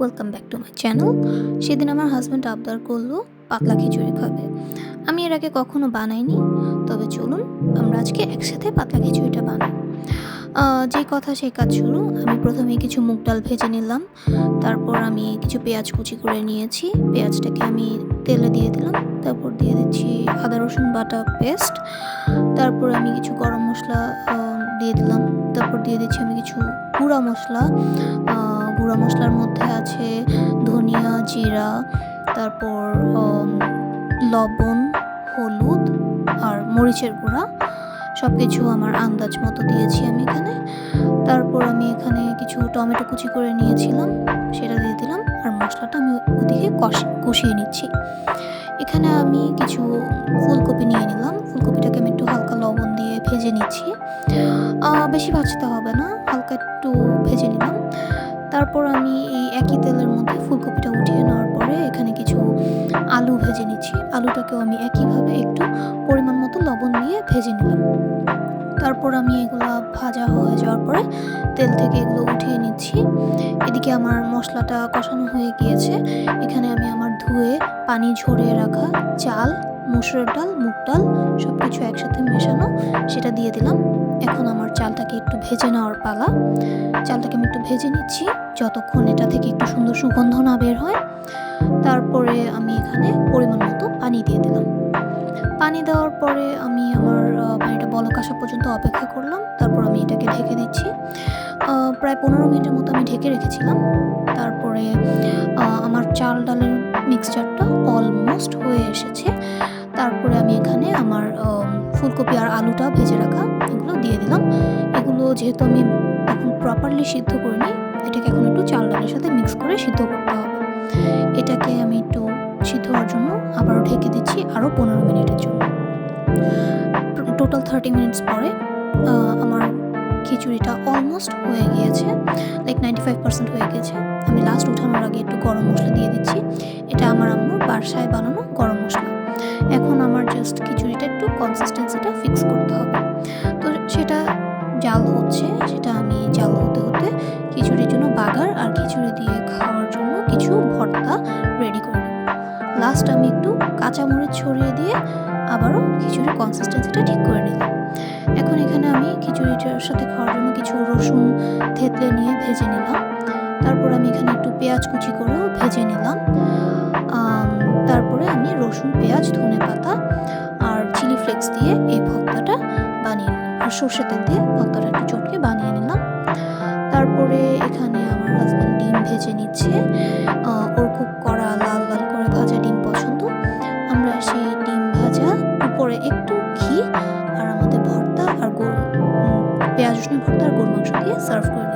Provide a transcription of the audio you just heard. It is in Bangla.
Welcome back to my channel সেদিন আমার হাজব্যান্ড আবদার করল পাতলা খিচুড়ি খাবে। আমি এর আগে কখনো বানাইনি, তবে চলুন আমরা আজকে একসাথে পাতলা খিচুড়িটা বানাই। যে কথা সেই কাজ শুরু। আমি প্রথমে কিছু মুগ ডাল ভেজে নিলাম, তারপর আমি কিছু পেঁয়াজ কুচি করে নিয়েছি। পেঁয়াজটাকে আমি তেলে দিয়ে দিলাম, তারপর দিয়ে দিচ্ছি আদা, রসুন, বাটা পেস্ট। তারপর আমি কিছু গরম মশলা দিয়ে দিলাম। তারপর দিয়ে দিচ্ছি আমি কিছু গুঁড়া মশলা গুঁড়া মশলার মধ্যে আছে ধনিয়া, জিরা, তারপর লবণ, হলুদ আর মরিচের গুঁড়া। সব কিছু আমার আন্দাজ মতো দিয়েছি আমি এখানে। তারপর আমি এখানে কিছু টমেটো কুচি করে নিয়েছিলাম, সেটা দিয়ে দিলাম আর মশলাটা আমি ওদিকে কষ, কষিয়ে নিচ্ছি। এখানে আমি কিছু ফুলকপি নিয়ে নিলাম। ফুলকপিটাকে আমি একটু হালকা লবণ দিয়ে ভেজে নিচ্ছি। বেশি ভাজতে হবে না। তারপর আমি এই একই তেলের মধ্যে ফুলকপিটা উঠিয়ে নেওয়ার পরে এখানে কিছু আলু ভেজে নিচ্ছি। আলুটাকেও আমি একইভাবে একটু পরিমাণ মতো লবণ দিয়ে ভেজে নিলাম। তারপর আমি এগুলো ভাজা হয়ে যাওয়ার পরে তেল থেকে এগুলো উঠিয়ে নিচ্ছি। এদিকে আমার মশলাটা কষানো হয়ে গিয়েছে। এখানে আমি আমার ধুয়ে পানি ঝরিয়ে রাখা চাল, মুসুরের ডাল, মুগ ডাল সব কিছু একসাথে মেশানো, সেটা দিয়ে দিলাম। এখন আমার চালটাকে একটু ভেজে নেওয়ার পালা। চালটাকে আমি একটু ভেজে নিচ্ছি। যতক্ষণ এটা থেকে একটু সুন্দর সুগন্ধ না বের হয়, তারপরে আমি এখানে পরিমাণ মতো পানি দিয়ে দিলাম। পানি দেওয়ার পরে আমি আমার পানিটা বলক আসা পর্যন্ত অপেক্ষা করলাম, তারপর আমি এটাকে ঢেকে দিচ্ছি। প্রায় পনেরো মিনিটের মতো আমি ঢেকে রেখেছিলাম। তারপরে আমার চাল ডালের মিক্সচারটা অলমোস্ট হয়ে এসেছে। তারপরে আমি এখানে আমার ফুলকপি আর আলুটা ভেজে রাখা এগুলো দিয়ে দিলাম। এগুলো যেহেতু আমি এখন প্রপারলি সিদ্ধ করিনি সিদ্ধ করতে হবে। এটাকে আমি একটু সিদ্ধ হওয়ার জন্য আবারও ঢেকে দিচ্ছি আরও পনেরো মিনিটের জন্য। টোটাল থার্টি মিনিটস পরে আমার খিচুড়িটা অলমোস্ট হয়ে গিয়েছে লাইক নাইনটি ফাইভ পার্সেন্ট হয়ে গেছে। আমি লাস্ট উঠানোর আগে একটু গরম মশলা দিয়ে দিচ্ছি। এটা আমার আম্মুর বাসায় বানানো জাল হচ্ছে, সেটা আমি জাল হতে হতে খিচুড়ির জন্য বাগার আর খিচুড়ি দিয়ে খাওয়ার জন্য কিছু ভর্তা রেডি করে নেব। লাস্ট আমি একটু কাঁচামরিচ ছড়িয়ে দিয়ে আবারও খিচুড়ির কনসিস্টেন্সিটা ঠিক করে নিলাম। এখন এখানে আমি খিচুড়িটার সাথে খাওয়ার জন্য কিছু রসুন থেতলে নিয়ে ভেজে নিলাম। তারপর আমি এখানে একটু পেঁয়াজ কুচি করেও ভেজে নিলাম। তারপরে আমি রসুন, পেঁয়াজ ধনে পাতা আর চিলি ফ্লেক্স দিয়ে এই আর সর্ষে তেল দিয়ে ভর্তাটা চটকে বানিয়ে নিলাম। তারপরে এখানে আমার হাজব্যান্ড ডিম ভেজে নিচ্ছে। ওর খুব কড়া, লাল লাল করে ভাজা ডিম পছন্দ। আমরা সেই ডিম ভাজা উপরে একটু ঘি আর আমাদের ভর্তা আর পেঁয়াজ রসুন ভর্তা আর গরু মাংস দিয়ে সার্ভ করে